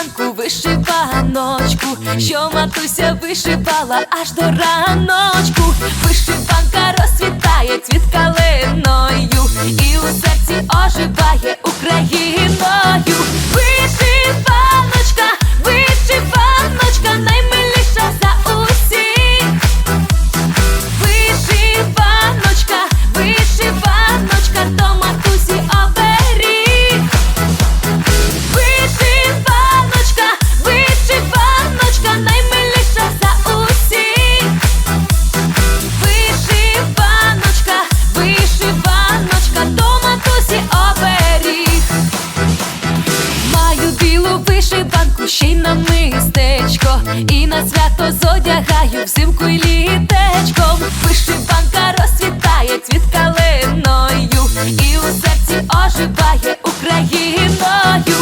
ранку вишиваночку, що матуся вишивала аж до раночку, вишиванка розцвіта. мистечко, і на свято зодягаю взимку й літечком. Вишиванка розцвітає цвіт калиною, і у серці оживає україною.